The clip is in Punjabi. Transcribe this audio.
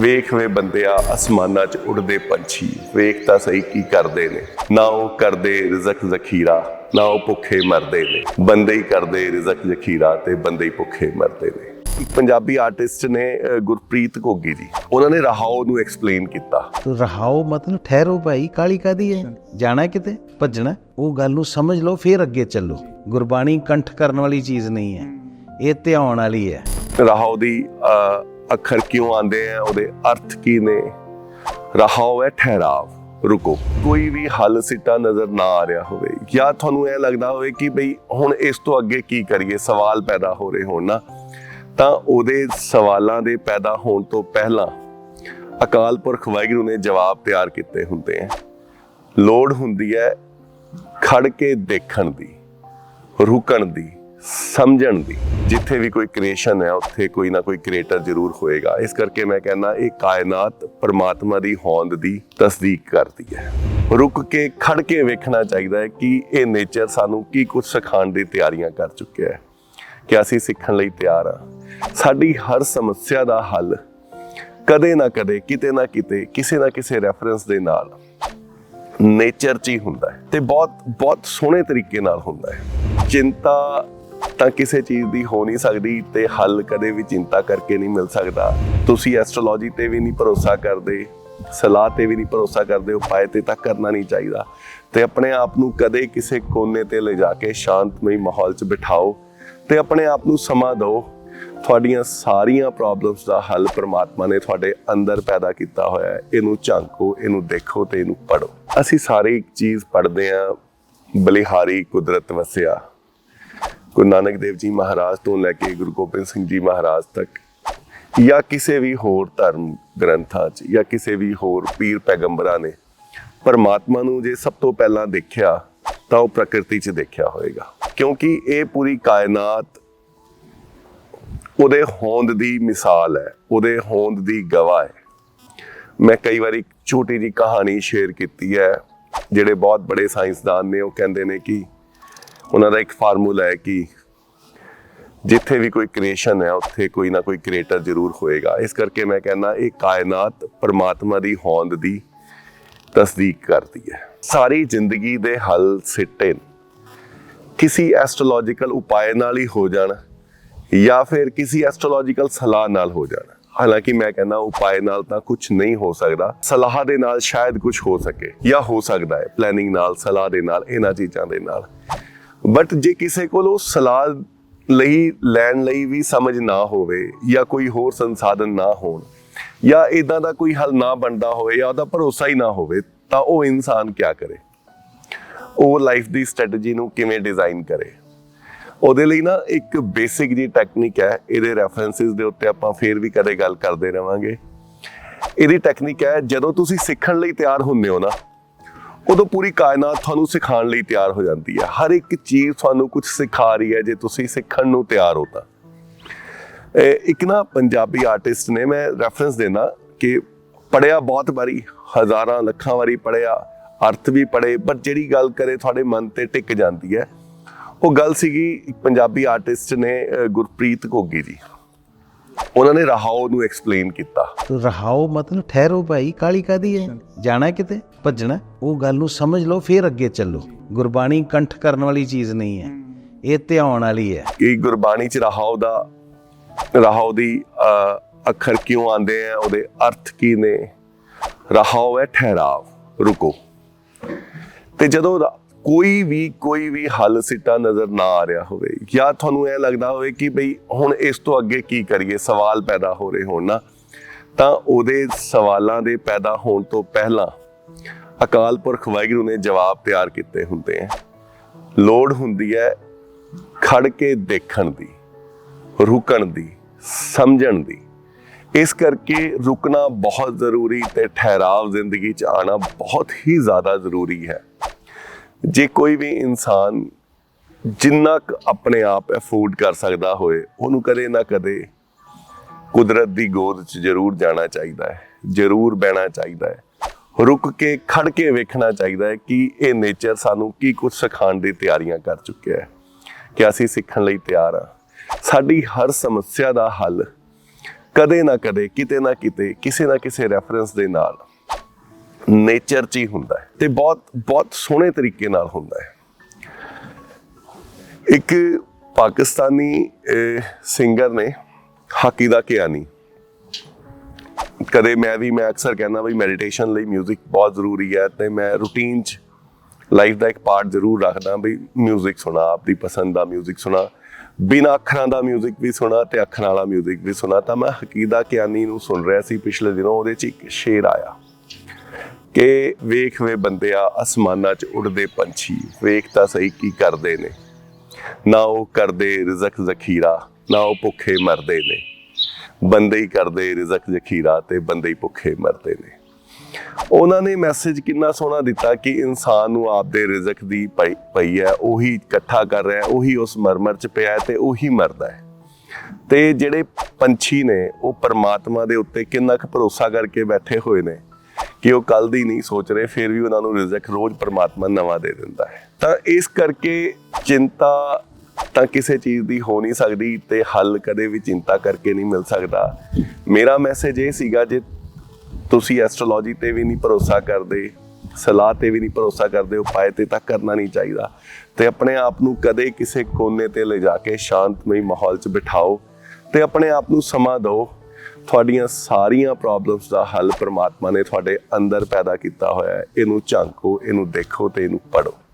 ਵੇਖ ਵੇ ਬੰਦਿਆ ਅਸਮਾਨਾਂ 'ਚ ਉੜਦੇ ਪੰਛੀ ਵੇਖ ਤਾਂ ਸਹੀ ਕੀ ਕਰਦੇ ਨੇ। ਨਾ ਉਹ ਕਰਦੇ ਰਿਜ਼ਕ ਜ਼ਖੀਰਾ ਨਾ ਉਹ ਭੁੱਖੇ ਮਰਦੇ ਨੇ। ਬੰਦੇ ਹੀ ਕਰਦੇ ਰਿਜ਼ਕ ਜ਼ਖੀਰਾ ਤੇ ਬੰਦੇ ਹੀ ਭੁੱਖੇ ਮਰਦੇ ਨੇ। ਇੱਕ ਪੰਜਾਬੀ ਆਰਟਿਸਟ ਨੇ ਗੁਰਪ੍ਰੀਤ ਘੋਗੀ ਜੀ ਉਹਨਾਂ ਨੇ ਰਹਾਓ ਨੂੰ ਐਕਸਪਲੇਨ ਕੀਤਾ। ਤੋ ਰਹਾਓ ਮਤਲਬ ਠਹਿਰੋ ਭਾਈ ਕਾਲੀ ਕਾਦੀ ਹੈ? ਜਾਣਾ ਕਿਤੇ? ਭੱਜਣਾ? ਉਹ ਗੱਲ ਨੂੰ ਸਮਝ ਲਓ ਫਿਰ ਅੱਗੇ ਚੱਲੋ। ਗੁਰਬਾਣੀ ਕੰਠ ਕਰਨ ਵਾਲੀ ਚੀਜ਼ ਨਹੀਂ ਹੈ। ਇਹ ਧਿਆਉਣ ਵਾਲੀ ਹੈ। ਰਹਾਓ ਦੀ ਅੱਖਰ ਕਿਉਂ ਆਉਂਦੇ ਆ? ਉਹਦੇ ਅਰਥ ਕੀ ਨੇ? ਰਹਾਓ ਹੈ ਠਹਿਰਾਵ, ਰੁਕੋ। ਕੋਈ ਵੀ ਹੱਲ ਸਿੱਟਾ ਨਜ਼ਰ ਨਾ ਆ ਰਿਹਾ ਹੋਵੇ। ਜਾਂ ਤੁਹਾਨੂੰ ਇਹ ਲੱਗਦਾ ਹੋਵੇ ਕਿ ਬਈ ਹੁਣ ਇਸ ਤੋਂ ਅੱਗੇ ਕੀ ਕਰੀਏ? ਸਵਾਲ ਪੈਦਾ ਹੋ ਰਹੇ ਹੋਣ ਨਾ। ਤਾਂ ਉਹਦੇ ਸਵਾਲਾਂ ਦੇ ਪੈਦਾ ਹੋਣ ਤੋਂ ਪਹਿਲਾਂ ਅਕਾਲ ਪੁਰਖ ਵਾਹਿਗੁਰੂ ਨੇ ਜਵਾਬ ਤਿਆਰ ਕੀਤੇ ਹੁੰਦੇ ਆ। ਲੋੜ ਹੁੰਦੀ ਹੈ ਖੜ ਕੇ ਦੇਖਣ ਦੀ, ਰੁਕਣ ਦੀ। ਸਮਝਣ ਦੀ। ਜਿੱਥੇ ਵੀ ਕੋਈ ਕ੍ਰੀਏਸ਼ਨ ਹੈ, ਉੱਥੇ ਕੋਈ ਨਾ ਕੋਈ ਕ੍ਰੀਏਟਰ ਜ਼ਰੂਰ ਹੋਏਗਾ। ਇਸ ਕਰਕੇ ਮੈਂ ਕਹਿੰਦਾ, ਇਹ ਕਾਇਨਾਤ ਪਰਮਾਤਮਾ ਦੀ ਹੋਂਦ ਦੀ ਤਸਦੀਕ ਕਰਦੀ ਹੈ। ਰੁਕ ਕੇ, ਖੜ ਕੇ ਵੇਖਣਾ ਚਾਹੀਦਾ ਹੈ ਕਿ ਇਹ ਨੇਚਰ ਸਾਨੂੰ ਕੀ ਕੁਝ ਸਿਖਾਉਣ ਦੀ ਤਿਆਰੀਆਂ ਕਰ ਚੁੱਕਿਆ ਹੈ। ਕਿ ਅਸੀਂ ਸਿੱਖਣ ਲਈ ਤਿਆਰ ਹਾਂ। ਸਾਡੀ ਹਰ ਸਮੱਸਿਆ ਦਾ ਹੱਲ ਕਦੇ ਨਾ ਕਦੇ, ਕਿਤੇ ਨਾ ਕਿਤੇ, ਕਿਸੇ ਨਾ ਕਿਸੇ ਰੈਫਰੈਂਸ ਦੇ ਨਾਲ ਨੇਚਰ 'ਚ ਹੀ ਹੁੰਦਾ ਹੈ ਤੇ ਬਹੁਤ ਬਹੁਤ ਸੋਹਣੇ ਤਰੀਕੇ ਨਾਲ ਹੁੰਦਾ ਹੈ। ਚਿੰਤਾ ਤਾਂ ਕਿਸੇ ਚੀਜ਼ ਦੀ ਹੋ ਨਹੀਂ ਸਕਦੀ ਤੇ ਹੱਲ ਕਦੇ ਵੀ ਚਿੰਤਾ ਕਰਕੇ ਨਹੀਂ ਮਿਲ ਸਕਦਾ। ਤੁਸੀਂ ਐਸਟ੍ਰੋਲੋਜੀ ਤੇ ਵੀ ਨਹੀਂ ਭਰੋਸਾ ਕਰਦੇ, ਸਲਾਹ ਤੇ ਵੀ ਨਹੀਂ ਭਰੋਸਾ ਕਰਦੇ ਉਪਾਏ ਤੇ ਤਾਂ ਕਰਨਾ ਨਹੀਂ ਚਾਹੀਦਾ। ਤੇ ਆਪਣੇ ਆਪ ਨੂੰ ਕਦੇ ਕਿਸੇ ਕੋਨੇ ਤੇ ਲੈ ਜਾ ਕੇ ਸ਼ਾਂਤਮਈ ਮਾਹੌਲ 'ਚ ਬਿਠਾਓ ਤੇ ਆਪਣੇ ਆਪ ਨੂੰ ਸਮਾਂ ਦਿਓ। ਤੁਹਾਡੀਆਂ ਸਾਰੀਆਂ ਪ੍ਰੋਬਲਮਸ ਦਾ ਹੱਲ ਪ੍ਰਮਾਤਮਾ ਨੇ ਤੁਹਾਡੇ ਅੰਦਰ ਪੈਦਾ ਕੀਤਾ ਹੋਇਆ ਹੈ। ਇਹਨੂੰ ਝਾਂਕੋ, ਇਹਨੂੰ ਦੇਖੋ ਤੇ ਇਹਨੂੰ ਪੜੋ ਅਸੀਂ ਸਾਰੇ ਇੱਕ ਚੀਜ਼ ਪੜ੍ਹਦੇ ਆ ਬਲਿਹਾਰੀ ਕੁਦਰਤ ਵਸਿਆ। ਗੁਰੂ ਨਾਨਕ ਦੇਵ ਜੀ ਮਹਾਰਾਜ ਤੋਂ ਲੈ ਕੇ ਗੁਰੂ ਗੋਬਿੰਦ ਸਿੰਘ ਜੀ ਮਹਾਰਾਜ ਤੱਕ, ਜਾਂ ਕਿਸੇ ਵੀ ਹੋਰ ਧਰਮ ਗ੍ਰੰਥਾਂ 'ਚ, ਜਾਂ ਕਿਸੇ ਵੀ ਹੋਰ ਪੀਰ ਪੈਗੰਬਰਾਂ ਨੇ ਪਰਮਾਤਮਾ ਨੂੰ ਜੇ ਸਭ ਤੋਂ ਪਹਿਲਾਂ ਦੇਖਿਆ, ਤਾਂ ਉਹ ਪ੍ਰਕਿਰਤੀ 'ਚ ਦੇਖਿਆ ਹੋਵੇਗਾ ਕਿਉਂਕਿ ਇਹ ਪੂਰੀ ਕਾਇਨਾਤ ਉਹਦੇ ਹੋਂਦ ਦੀ ਮਿਸਾਲ ਹੈ, ਉਹਦੇ ਹੋਂਦ ਦੀ ਗਵਾਹ ਹੈ। ਮੈਂ ਕਈ ਵਾਰੀ ਛੋਟੀ ਜੀ ਕਹਾਣੀ ਸ਼ੇਅਰ ਕੀਤੀ ਹੈ, ਜਿਹੜੇ ਬਹੁਤ ਬੜੇ ਸਾਇੰਸਦਾਨ ਨੇ, ਉਹ ਕਹਿੰਦੇ ਨੇ ਕਿ ਉਹਨਾਂ ਦਾ ਇੱਕ ਫਾਰਮੂਲਾ ਹੈ ਕਿ ਜਿੱਥੇ ਵੀ ਕੋਈ ਕ੍ਰੀਏਸ਼ਨ ਹੈ, ਉੱਥੇ ਕੋਈ ਨਾ ਕੋਈ ਕ੍ਰੀਏਟਰ ਜ਼ਰੂਰ ਹੋਏਗਾ। ਇਸ ਕਰਕੇ ਮੈਂ ਕਹਿੰਦਾ, ਇਹ ਕਾਇਨਾਤ ਪਰਮਾਤਮਾ ਦੀ ਹੋਂਦ ਦੀ ਤਸਦੀਕ ਕਰਦੀ ਹੈ। ਸਾਰੀ ਜ਼ਿੰਦਗੀ ਦੇ ਹੱਲ ਸਿੱਟੇ ਕਿਸੇ ਐਸਟ੍ਰੋਲੋਜੀਕਲ ਉਪਾਏ ਨਾਲ ਹੀ ਹੋ ਜਾਣ, ਜਾਂ ਫਿਰ ਕਿਸੇ ਐਸਟ੍ਰੋਲੋਜੀਕਲ ਸਲਾਹ ਨਾਲ ਹੋ ਜਾਣ। ਹਾਲਾਂਕਿ ਮੈਂ ਕਹਿੰਦਾ, ਉਪਾਏ ਨਾਲ ਤਾਂ ਕੁਝ ਨਹੀਂ ਹੋ ਸਕਦਾ। ਸਲਾਹ ਦੇ ਨਾਲ ਸ਼ਾਇਦ ਕੁਝ ਹੋ ਸਕੇ, ਜਾਂ ਹੋ ਸਕਦਾ ਹੈ। ਪਲੈਨਿੰਗ ਨਾਲ, ਸਲਾਹ ਦੇ ਨਾਲ, ਇਹਨਾਂ ਚੀਜ਼ਾਂ ਦੇ ਨਾਲ। ਬਟ ਜੇ ਕਿਸੇ ਕੋਲ ਉਹ ਸਲਾਹ ਲਈ, ਲੈਣ ਲਈ ਵੀ ਸਮਝ ਨਾ ਹੋਵੇ ਜਾਂ ਕੋਈ ਹੋਰ ਸੰਸਾਧਨ ਨਾ ਹੋਣ ਜਾਂ ਇਦਾਂ ਦਾ ਕੋਈ ਹੱਲ ਨਾ ਬਣਦਾ ਹੋਵੇ ਜਾਂ ਉਹਦਾ ਭਰੋਸਾ ਹੀ ਨਾ ਹੋਵੇ, ਤਾਂ ਉਹ ਇਨਸਾਨ ਕੀ ਕਰੇ? ਉਹ ਲਾਈਫ ਦੀ ਸਟ੍ਰੈਟਜੀ ਨੂੰ ਕਿਵੇਂ ਡਿਜ਼ਾਈਨ ਕਰੇ? ਉਹਦੇ ਲਈ ਨਾ ਇੱਕ ਬੇਸਿਕ ਜੀ ਟੈਕਨੀਕ ਹੈ, ਇਹਦੇ ਰੈਫਰੈਂਸਸ ਦੇ ਉੱਤੇ ਆਪਾਂ ਫੇਰ ਵੀ ਕਦੇ ਗੱਲ ਕਰਦੇ ਰਵਾਂਗੇ। ਇਹਦੀ ਟੈਕਨੀਕ ਹੈ, ਜਦੋਂ ਤੁਸੀਂ ਸਿੱਖਣ ਲਈ ਤਿਆਰ ਹੁੰਦੇ ਹੋ ਨਾ ਉਦੋਂ ਪੂਰੀ ਕਾਇਨਾਤ ਤੁਹਾਨੂੰ ਸਿਖਾਉਣ ਲਈ ਤਿਆਰ ਹੋ ਜਾਂਦੀ ਹੈ। ਹਰ ਇੱਕ ਚੀਜ਼ ਤੁਹਾਨੂੰ ਕੁਝ ਸਿਖਾ ਰਹੀ ਹੈ, ਜੇ ਤੁਸੀਂ ਸਿੱਖਣ ਨੂੰ ਤਿਆਰ ਹੋ ਤਾਂ। ਇੱਕ ਨਾ ਪੰਜਾਬੀ ਆਰਟਿਸਟ ਨੇ ਮੈਂ ਰੈਫਰੈਂਸ ਦੇਣਾ ਕਿ ਪੜਿਆ ਬਹੁਤ ਵਾਰੀ, ਹਜ਼ਾਰਾਂ ਲੱਖਾਂ ਵਾਰੀ ਪੜਿਆ ਅਰਥ ਵੀ ਪੜੇ ਪਰ ਜਿਹੜੀ ਗੱਲ ਕਰੇ ਤੁਹਾਡੇ ਮਨ ਤੇ ਟਿਕ ਜਾਂਦੀ ਹੈ। ਉਹ ਗੱਲ ਸੀਗੀ ਇੱਕ ਪੰਜਾਬੀ ਆਰਟਿਸਟ ਨੇ ਗੁਰਪ੍ਰੀਤ ਘੋਗੀ ਜੀ। ਉਹਨਾਂ ਨੇ ਰਹਾਓ ਨੂੰ ਐਕਸਪਲੇਨ ਕੀਤਾ। ਤੋ ਰਹਾਓ ਮਤਲਬ ਠਹਿਰੋ ਭਾਈ ਕਾਲੀ ਕਾਦੀ ਹੈ? ਜਾਣਾ ਕਿਤੇ? ਭੱਜਣਾ? ਉਹ ਗੱਲ ਨੂੰ ਸਮਝ ਲਓ ਫਿਰ ਅੱਗੇ ਚੱਲੋ। ਗੁਰਬਾਣੀ ਕੰਠ ਕਰਨ ਵਾਲੀ ਚੀਜ਼ ਨਹੀਂ ਹੈ। ਇਹ ਧਿਆਉਣ ਵਾਲੀ ਹੈ। ਕਿ ਗੁਰਬਾਣੀ ਚ ਰਹਾਉ ਦਾ ਰਹਾਉ ਦੀ ਅੱਖਰ ਕਿਉਂ ਆਉਂਦੇ ਆ? ਉਹਦੇ ਅਰਥ ਕੀ ਨੇ? ਰਹਾਉ ਹੈ ਠਹਿਰਾਵ ਰੁਕੋ। ਤੇ ਜਦੋਂ ਕੋਈ ਵੀ ਕੋਈ ਵੀ ਹੱਲ ਸਿੱਟਾ ਨਜ਼ਰ ਨਾ ਆ ਰਿਹਾ ਹੋਵੇ। ਜਾਂ ਤੁਹਾਨੂੰ ਇਹ ਲੱਗਦਾ ਹੋਵੇ ਕਿ ਬਈ ਹੁਣ ਇਸ ਤੋਂ ਅੱਗੇ ਕੀ ਕਰੀਏ, ਸਵਾਲ ਪੈਦਾ ਹੋ ਰਹੇ ਹੋਣ ਨਾ, ਤਾਂ ਉਹਦੇ ਸਵਾਲਾਂ ਦੇ ਪੈਦਾ ਹੋਣ ਤੋਂ ਪਹਿਲਾਂ ਅਕਾਲ ਪੁਰਖ ਵਾਹਿਗੁਰੂ ਨੇ ਜਵਾਬ ਤਿਆਰ ਕੀਤੇ ਹੁੰਦੇ ਆ। ਲੋੜ ਹੁੰਦੀ ਹੈ ਖੜ ਕੇ ਦੇਖਣ ਦੀ, ਰੁਕਣ ਦੀ, ਸਮਝਣ ਦੀ। ਇਸ ਕਰਕੇ ਰੁਕਣਾ ਬਹੁਤ ਜ਼ਰੂਰੀ ਤੇ ਠਹਿਰਾਵ ਜ਼ਿੰਦਗੀ 'ਚ ਆਣਾ ਬਹੁਤ ਹੀ ਜ਼ਿਆਦਾ ਜ਼ਰੂਰੀ ਹੈ। ਜੇ ਕੋਈ ਵੀ ਇਨਸਾਨ ਜਿੰਨਾ ਕੁ ਆਪਣੇ ਆਪ ਅਫੋਰਡ ਕਰ ਸਕਦਾ ਹੋਏ, ਉਹਨੂੰ ਕਦੇ ਨਾ ਕਦੇ ਕੁਦਰਤ ਦੀ ਗੋਦ 'ਚ ਜ਼ਰੂਰ ਜਾਣਾ ਚਾਹੀਦਾ ਹੈ, ਜ਼ਰੂਰ ਬਹਿਣਾ ਚਾਹੀਦਾ ਹੈ, ਰੁਕ ਕੇ, ਖੜ ਕੇ ਵੇਖਣਾ ਚਾਹੀਦਾ ਹੈ ਕਿ ਇਹ ਨੇਚਰ ਸਾਨੂੰ ਕੀ ਕੁਝ ਸਿਖਾਉਣ ਦੀ ਤਿਆਰੀਆਂ ਕਰ ਚੁੱਕਿਆ ਹੈ, ਕਿ ਅਸੀਂ ਸਿੱਖਣ ਲਈ ਤਿਆਰ ਹਾਂ। ਸਾਡੀ ਹਰ ਸਮੱਸਿਆ ਦਾ ਹੱਲ ਕਦੇ ਨਾ ਕਦੇ, ਕਿਤੇ ਨਾ ਕਿਤੇ, ਕਿਸੇ ਨਾ ਕਿਸੇ ਰੈਫਰੈਂਸ ਦੇ ਨਾਲ ਨੇਚਰ 'ਚ ਹੀ ਹੁੰਦਾ ਹੈ ਤੇ ਬਹੁਤ ਬਹੁਤ ਸੋਹਣੇ ਤਰੀਕੇ ਨਾਲ ਹੁੰਦਾ ਹੈ ਇੱਕ ਪਾਕਿਸਤਾਨੀ ਸਿੰਗਰ ਨੇ ਹਾਕੀ ਦਾ ਕਿਆਨੀ ਕਦੇ ਮੈਂ ਵੀ ਮੈਂ ਅਕਸਰ ਕਹਿੰਦਾ ਵੀ ਮੈਡੀਟੇਸ਼ਨ ਲਈ 뮤직 ਬਹੁਤ ਜ਼ਰੂਰੀ ਹੈ ਤੇ ਮੈਂ ਰੂਟੀਨ 'ਚ ਲਾਈਫ ਦਾ ਇੱਕ ਪਾਰਟ ਜ਼ਰੂਰ ਰੱਖਦਾ ਵੀ 뮤직 ਸੁਣਾ ਆਪਣੀ ਪਸੰਦ ਦਾ 뮤직 ਸੁਣਾ ਬਿਨਾਂ ਅੱਖਰਾਂ ਦਾ 뮤직 ਵੀ ਸੁਣਾ ਤੇ ਅੱਖਰਾਂ ਵਾਲਾ 뮤직 ਵੀ ਸੁਣਾ ਤਾਂ ਮੈਂ ਹਕੀਦਾ ਕਿਆਨੀ ਨੂੰ ਸੁਣ ਰਿਹਾ ਸੀ ਪਿਛਲੇ ਦਿਨੋਂ ਉਹਦੇ 'ਚ ਇੱਕ ਸ਼ੇਰ ਆਇਆ ਕਿ ਵੇਖ ਵੇ ਬੰਦਿਆ ਅਸਮਾਨਾਂ 'ਚ ਉੱਡਦੇ ਪੰਛੀ, ਵੇਖ ਤਾਂ ਸਹੀ ਕੀ ਕਰਦੇ ਨੇ। ਨਾ ਉਹ ਕਰਦੇ ਰਿਜ਼ਕ ਜ਼ਖੀਰਾ, ਨਾ ਉਹ ਭੁੱਖੇ ਮਰਦੇ ਨੇ। ਬੰਦੇ ਹੀ ਕਰਦੇ ਰਿਜ਼ਕ ਜ਼ਖੀਰਾ ਤੇ ਬੰਦੇ ਹੀ ਭੁੱਖੇ ਮਰਦੇ ਨੇ। ਉਹਨਾਂ ਨੇ ਮੈਸੇਜ ਕਿੰਨਾ ਸੋਹਣਾ ਦਿੱਤਾ ਕਿ ਇਨਸਾਨ ਨੂੰ ਆਪਦੇ ਰਿਜ਼ਕ ਦੀ ਪਈ ਪਈ ਹੈ, ਉਹੀ ਇਕੱਠਾ ਕਰ ਰਿਹਾ, ਉਹੀ ਉਸ ਮਰਮਰ 'ਚ ਪਿਆ ਹੈ ਤੇ ਉਹੀ ਮਰਦਾ ਹੈ। ਤੇ ਜਿਹੜੇ ਪੰਛੀ ਨੇ, ਉਹ ਪਰਮਾਤਮਾ ਦੇ ਉੱਤੇ ਕਿੰਨਾ ਕੁ ਭਰੋਸਾ ਕਰਕੇ ਬੈਠੇ ਹੋਏ ਨੇ। ਕਿ ਉਹ ਕੱਲ ਦੀ ਨਹੀਂ ਸੋਚ ਰਹੇ, ਫਿਰ ਵੀ ਉਹਨਾਂ ਨੂੰ ਰਿਜ਼ਕ ਰੋਜ਼ ਪਰਮਾਤਮਾ ਨਵਾਂ ਦੇ ਦਿੰਦਾ ਹੈ। ਤਾਂ ਇਸ ਕਰਕੇ ਚਿੰਤਾ ਤਾਂ ਕਿਸੇ ਚੀਜ਼ ਦੀ ਹੋ ਨਹੀਂ ਸਕਦੀ ਤੇ ਹੱਲ ਕਦੇ ਵੀ ਚਿੰਤਾ ਕਰਕੇ ਨਹੀਂ ਮਿਲ ਸਕਦਾ। ਮੇਰਾ ਮੈਸੇਜ ਇਹ ਸੀਗਾ, ਜੇ ਤੁਸੀਂ ਐਸਟ੍ਰੋਲੋਜੀ ਤੇ ਵੀ ਨਹੀਂ ਭਰੋਸਾ ਕਰਦੇ, ਸਲਾਹ ਤੇ ਵੀ ਨਹੀਂ ਭਰੋਸਾ ਕਰਦੇ ਉਪਾਏ ਤੇ ਤਾਂ ਕਰਨਾ ਨਹੀਂ ਚਾਹੀਦਾ। ਤੇ ਆਪਣੇ ਆਪ ਨੂੰ ਕਦੇ ਕਿਸੇ ਕੋਨੇ ਤੇ ਲੈ ਜਾ ਕੇ ਸ਼ਾਂਤਮਈ ਮਾਹੌਲ 'ਚ ਬਿਠਾਓ ਤੇ ਆਪਣੇ ਆਪ ਨੂੰ ਸਮਾਂ ਦਿਓ। ਤੁਹਾਡੀਆਂ ਸਾਰੀਆਂ ਪ੍ਰੋਬਲਮਸ ਦਾ ਹੱਲ ਪਰਮਾਤਮਾ ਨੇ ਤੁਹਾਡੇ ਅੰਦਰ ਪੈਦਾ ਕੀਤਾ ਹੋਇਆ ਹੈ। ਇਹਨੂੰ ਝਾਂਕੋ, ਇਹਨੂੰ ਦੇਖੋ ਤੇ ਇਹਨੂੰ ਪੜੋ